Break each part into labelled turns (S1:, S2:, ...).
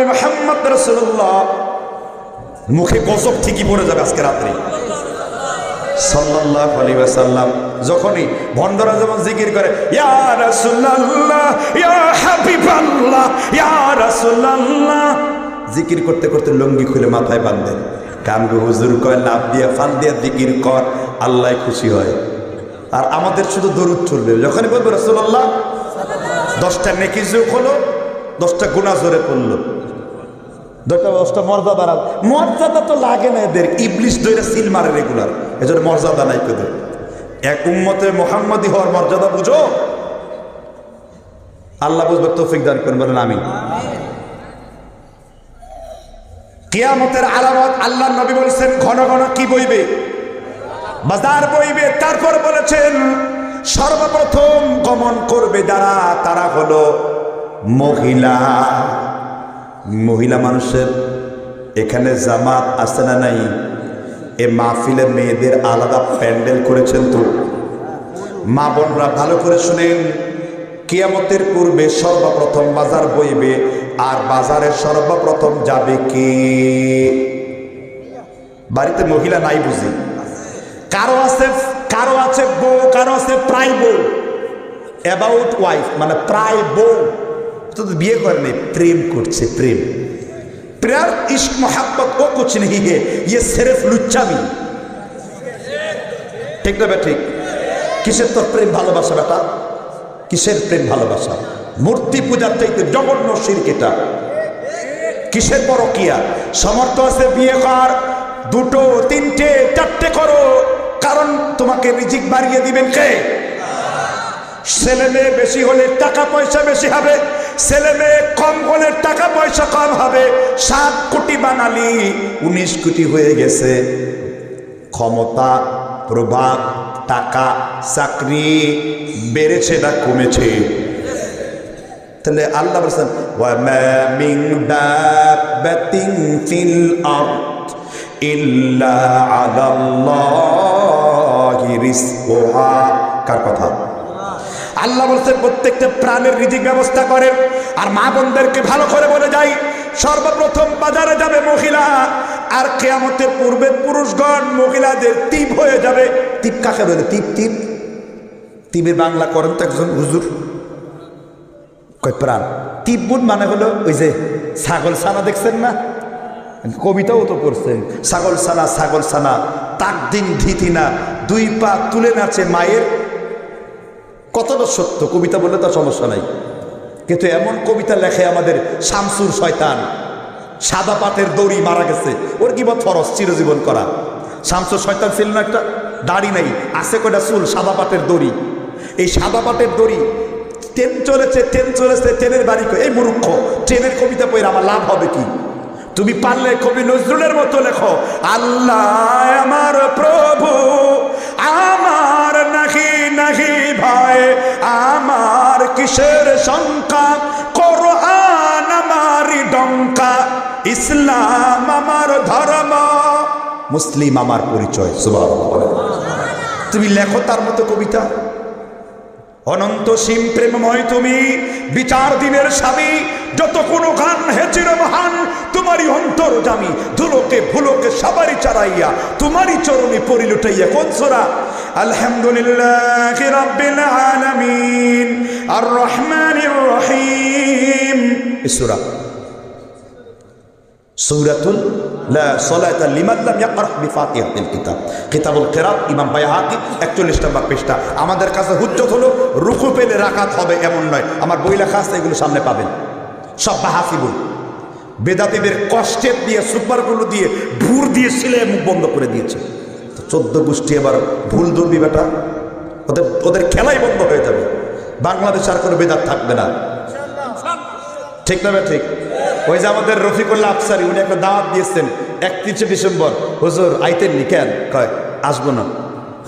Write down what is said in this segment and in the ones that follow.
S1: নবী মোহাম্মদ রসুল্লাহ মুখে গজব ঠিকই পড়ে যাবে আজকে রাত্রি। যখনই জিকির করে জিকির করতে করতে লুঙ্গি খুলে মাথায় বাঁধেন কামগো হুজুর কয় লাভ দিয়া ফাল দিয়া জিকির কর আল্লাহ খুশি হয়। আর আমাদের শুধু দরুদ চলবে। যখনই বলবে, রাসূলুল্লাহ, দশটা নেকি যোগ হলো, দশটা গুণা জোরে পড়ল। দশটা মর্যাদা মর্যাদা তো লাগে না এদের। সিল মারে রেগুলার। এজন্য মর্যাদা নাই হওয়ার মর্যাদা বুঝো? আল্লাহ কিয়ামতের আলামত আল্লাহ নবী বলেছেন, ঘন ঘন কি বইবে? বাজার বইবে। তারপর বলেছেন, সর্বপ্রথম গমন করবে যারা? তারা হলো মহিলা। মহিলা মানুষের এখানে জামাত আছে না নাই? এ মাহফিলে মেয়েদের আলাদা প্যান্ডেল করেছেন তো। মা বোনরা ভালো করে শুনেন, কিয়ামতের পূর্বে সর্বপ্রথম বাজার বইবে আর বাজারে সর্বপ্রথম যাবে কে? বাড়িতে মহিলা নাই বুঝি? কারও আছে কারও আছে বউ, কারও আছে প্রায় বউ। অ্যাবাউট ওয়াইফ মানে প্রায় বউ। তো বিয়ে নেই প্রেম করছে, প্রেম। প্রেয়ার ইস্ক মহাব্বত, ও কুছ নেই হে ইয়ে সেরেফ লুচ্ছামি ঠিক না ঠিক কিসের তোর প্রেম ভালোবাসা, বেটা? কিসের প্রেম ভালোবাসা? মূর্তি পূজার চাইতে জঘন্য সিরকেটা কিসের বড় কিয়া সমর্থ আছে বিয়ে কর দুটো, তিনটে, চারটে করো। কারণ তোমাকে রিজিক বাড়িয়ে দিবেন কে? ছেলে মেয়ে বেশি হলে টাকা পয়সা বেশি হবে। ছেলে মেয়ে কম হলে টাকা পয়সা কম হবে। সাত কোটি বানালি উনিশ কোটি হয়ে গেছে। ক্ষমতা, প্রভাব, টাকা, চাকরি বেড়েছে না কমেছে? তাহলে আল্লাহ বলছেন কার কথা? আল্লাহ বলছেন, প্রত্যেকটা প্রাণের রিজিক ব্যবস্থা করেন। আর মা বোনদেরকে ভালো করে বলে যাই, সর্বপ্রথম বাজারে যাবে মহিলা, আর কেয়ামতের পূর্বে পুরুষগণ মহিলাদের টিপ হয়ে যাবে। টিপ কাকে বলে? টিপ টিপ টিপের বাংলা করেন তো একজন হুজুর। কয়, প্রাণ। তিব্বুত মানে হলো ওই যে ছাগল ছানা দেখছেন না? কবিতাও তো করছেন ছাগল ছানা ছাগল ছানা তাক দিন ধীতি না, দুই পা তুলে নাচে মায়ের। কতটা সত্য? কবিতা বললে তার সমস্যা নাই। কিন্তু এমন কবিতা লেখে আমাদের শামসুর শয়তান। সাদা পাটের দড়ি মারা গেছে। ওর কি বল ফরস চিরজীবন করা। শামসুর শয়তান ছিল না একটা দাড়ি নেই, আছে কয়টা চুল? সাদা পাটের দড়ি। এই সাদা পাটের দড়ি ট্রেন চলেছে ট্রেন চলেছে ট্রেনের বাড়ি? এই মূর্খ ট্রেনের কবিতা পড়ে আমার লাভ হবে কি? তুমি পারলে কবি নজরুলের মতো লেখো, আল্লাহ আমার প্রভু ইসলাম আমার ধর্ম। মুসলিম আমার পরিচয়, সুবহানাল্লাহ তুমি লেখো তার মতো কবিতা। অনন্ত সীম প্রেমময় তুমি, বিচার দিনের স্বামী যত কোন গান হেচির মহান, তোমারই অন্তর জামি, ধুলোকে ভুলোকে সবারই চারাইয়া, তোমারই চরণে পরিলুটাইয়া কোন সোরা? আলহামদুলিল্লাহ আর রহমানির রহিম। এই সূরা। সূরাতুল লা সালাতা লিমান লাম ইয়াকরা বিফাতিহাতিল কিতাব। কিতাবুল কিরাত, ইমাম বাইহাকি 41 নম্বর পৃষ্ঠা। আমাদের কাছে হুজ্জত হলো, রুকু পেলে রাকাত হবে এমন নয়। আমার বই লেখা আছে, এগুলো সামনে পাবেন। সব বাহাফি বই বেদাতিদের কষ্টের দিয়ে, সুপারগুলো দিয়ে, ভুর দিয়ে সিলে মুখ বন্ধ করে দিয়েছে। তো চোদ্দ গোষ্ঠী এবার ভুল ধরবি বেটা। ওদের ওদের খেলাই বন্ধ হয়ে যাবে। বাংলাদেশ আর কোনো বেদাত থাকবে না। ঠিক না ঠিক? ওই যে আমাদের রফিকুল্লাহ আফসারি, উনি একটা দাওয়াত দিয়েছেন, একত্রিশে ডিসেম্বর। হুজুর, আইতেন নি কেন? কয়, আসব না।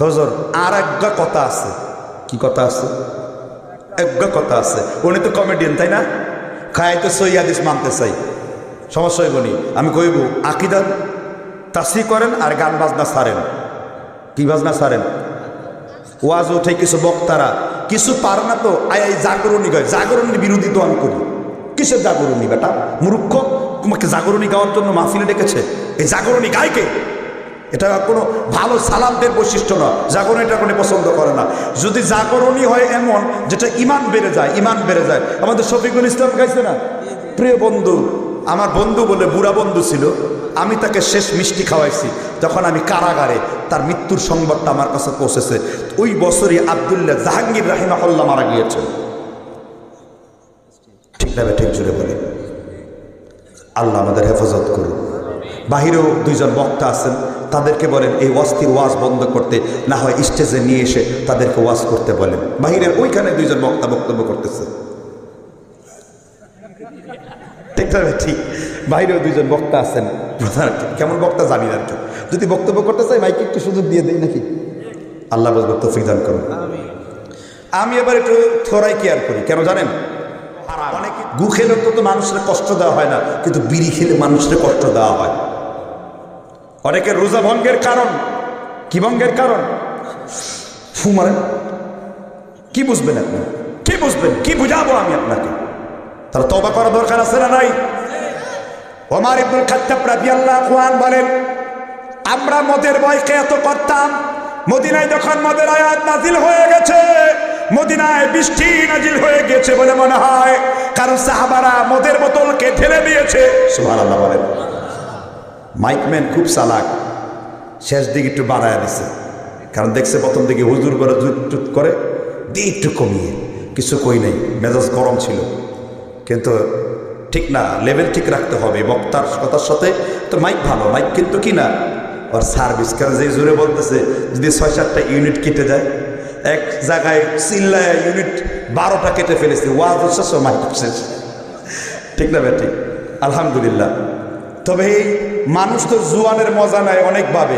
S1: হুজুর আর একটা কথা আছে। কি কথা আছে? একটা কথা আছে। উনি তো কমেডিয়ান তাই না? খাই তো সই হাদিস মানতে চাই। সমস্যা হইব আমি কইব, আকিদা তাসি করেন আর গান বাজনা সারেন কি বাজনা সারেন ওয়াজ উঠে কিছু বক্তারা, কিছু পারে না তো আয়, জাগরণী কয়, জাগরণীর বিরোধী তো আমি করি। কিসের জাগরণী বেটা? মূর্খ? তোমাকে জাগরণী গাওয়ার জন্য মাহফিলে ডেকেছে? এই জাগরণী গায়কে? এটা কোনো ভালো সালামদের বৈশিষ্ট্য না। জাগরণ এটা কোনো পছন্দ করে না। যদি জাগরণী হয় এমন, যেটা ইমান বেড়ে যায়, ইমান বেড়ে যায়। আমাদের শফিকুল ইসলাম গাইছে না? প্রিয় বন্ধু, আমার বন্ধু বলে বুড়া বন্ধু ছিল। আমি তাকে শেষ মিষ্টি খাওয়াইছি। যখন আমি কারাগারে, তার মৃত্যুর সংবাদটা আমার কাছে পৌঁছেছে। ওই বছরই আবদুল্লাহ জাহাঙ্গীর রাহিমাহল্লা মারা গিয়েছেন। ঠিক না ঠিক জুড়ে বলি। আল্লাহ আমাদের হেফাজত করুন। বাহিরেও দুইজন বক্তা আছেন তাদেরকে বলেন এই অস্থির ওয়াজ বন্ধ করতে না হয় স্টেজে নিয়ে এসে তাদেরকে ওয়াজ করতে বলেন। বাহিরের ওইখানে দুইজন বক্তা বক্তব্য করতেছে। ঠিক না ঠিক। বাইরেও দুইজন বক্তা আছেন। প্রধান কেমন বক্তা জানি আর কি। যদি বক্তব্য করতে চাই মাইকে একটু সুযোগ দিয়ে দেই নাকি? আল্লাহ বলব তৌফিক দান করুন। আমি এবার একটু থোড়াই কেয়ার করি। কেন জানেন? গু খেলে তো মানুষের কষ্ট দেওয়া হয় না, কিন্তু বিড়ি খেলে মানুষের কষ্ট দেওয়া হয়। অনেকের রোজা ভঙ্গের কারণ। কি ভঙ্গের কারণ? ফু মারেন কি বুঝবেন আপনি? কি বুঝবেন? কি বুঝাবো আমি আপনাকে? তাহলে তবা করা দরকার আছে না নাই? ওমার ইবনুল খাত্তাব রাদিয়াল্লাহু আনহু বলেন, আমরা মদের বয়কে এত করতাম, মদিনায় যখন মদের আয়াত নাজিল হয়ে গেছে মদিনায় বৃষ্টি নাজিল হয়ে গেছে বলে মনে হয়। কারণ সাহাবারা মদের বোতলকে ঢেলে দিয়েছে। সুবহানাল্লাহ বলেন। মাইকম্যান খুব চালাক। শেষ দিকে একটু বাড়ায় দিছে। কারণ দেখছে প্রথম দিকে হুজুর করে জুট করে, দিয়ে একটু কমিয়ে। কিছু কই নেই, মেজাজ গরম ছিল। কিন্তু ঠিক না লেভেল ঠিক রাখতে হবে বক্তার কথার সাথে। তো মাইক ভালো, মাইক কিন্তু কি না ওর সার্ভিস কারণ যে জোরে বলতেছে, যদি ছয় সাতটা ইউনিট কেটে যায় এক জায়গায় চিল্লায় ইউনিট বারোটা কেটে ফেলেছে। ওয়াজ শেষ মাইক শেষ। ঠিক না ঠিক আলহামদুলিল্লাহ। তবে এই মানুষ তো জুয়ানের মজা নেয় অনেকভাবে।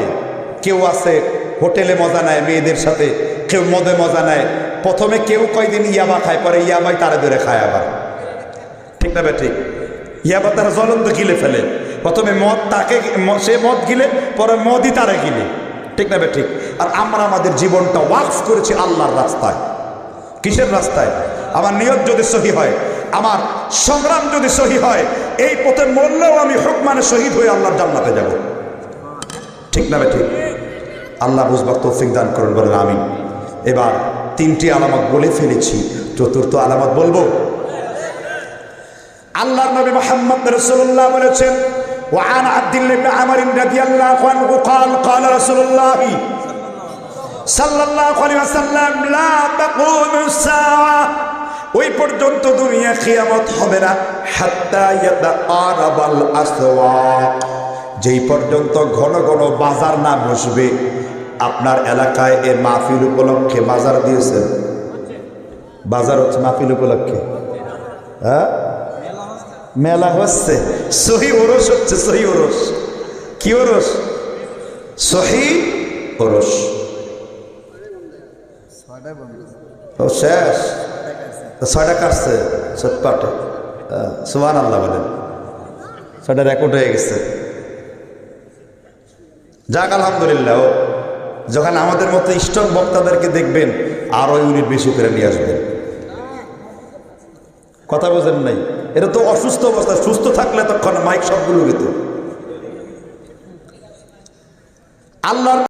S1: কেউ আছে হোটেলে মজা নেয়, মেয়েদের সাথে। কেউ মদে মজা নেয়। প্রথমে কেউ কয়দিন ইয়াবা খায়, পরে ইয়াবাই তারা ধরে খায় আবার। ঠিক না ঠিক ইয়াবা তারা জ্বলন্ত গিলে ফেলে। প্রথমে মদ তাকে সে মদ গিলে, পরে মদই তারা গিলে। ঠিক না ঠিক আর আমরা আমাদের জীবনটা ওয়াকফ করেছি আল্লাহর রাস্তায়। কিসের রাস্তায়? আমার নিয়ত যদি সহি হয়, আমার সংগ্রাম যদি সহি হয়, এই পথে মরলেও আমি হুকমানে শহীদ হয়ে আল্লাহর জান্নাতে যাব। ঠিক না ঠিক আল্লাহ বুঝবার তৌফিক দান করুন, বলেন আমি এবার তিনটি আলামত বলে ফেলেছি, চতুর্থ আলামত বলব? আল্লাহর নবী মোহাম্মদ রাসূলুল্লাহ বলেছেন وعن عبد الله بن عمر رضي الله عنه قال قال رسول الله صلى الله عليه وسلم لا تقوم الساعة ওই পর্যন্ত দুনিয়া খিয়ামত হবে না হাত্তা ইয়াতাকারাবাল আসওয়াক যেই পর্যন্ত ঘন ঘন বাজার না বসবে আপনার এলাকায় এ মাহফিল উপলক্ষে বাজার দিয়েছেন বাজার হচ্ছে মাহফিল উপলক্ষে হ্যাঁ মেলা হচ্ছে। সহি ওরস হচ্ছে সহি ওরস। কি ওরস? সহি ওরস। ও শেষ। ছয়টা কাটছে সৎপাটে সুবান আল্লাহ বলেন। ছয়টা রেকর্ড হয়ে গেছে। যাক আলহামদুলিল্লাহ। যখন আমাদের মতো স্ট্রং বক্তাদেরকে দেখবেন আরও ইউনিট বেশি করে নিয়ে আসবেন। কথা বোঝেন নাই? এটা তো অসুস্থ অবস্থা সুস্থ থাকলে তখন মাইক সবগুলো গেত আল্লাহর